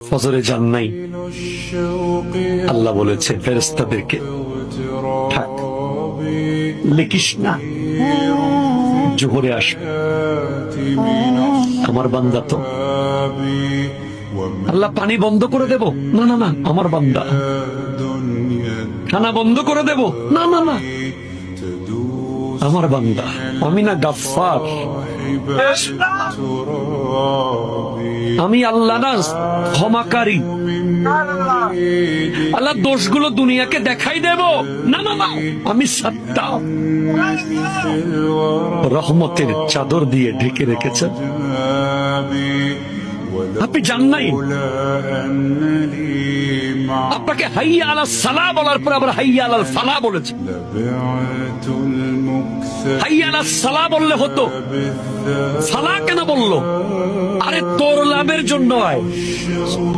ফজরে যান নাই। আল্লাহ বলেছে ফেরেস্তাদেরকে লিখিস না, জোহরে আস আমার বান্দা তো। আল্লাহ পানি বন্ধ করে দেব। না না না, আমার বান্দা। খানা বন্ধ করে দেব। না না না, আমার বান্দা। আমি না গাফার আমি আল্লাহ না, ক্ষমাকারী। আল্লাহ, দোষগুলো দুনিয়াকে দেখাই দেব। না না আমি সত্তা। রহমতের চাদর দিয়ে ঢেকে রেখেছেন। আপনি জান নাই? আপনাকে হাইয়া আলা সালা বলার পর আবার হাইয়া আলাল ফালা বলেছে। হাইয়া আলা সালা বললে হতো। সালা কেন বলল? তোর লাভের জন্য আয়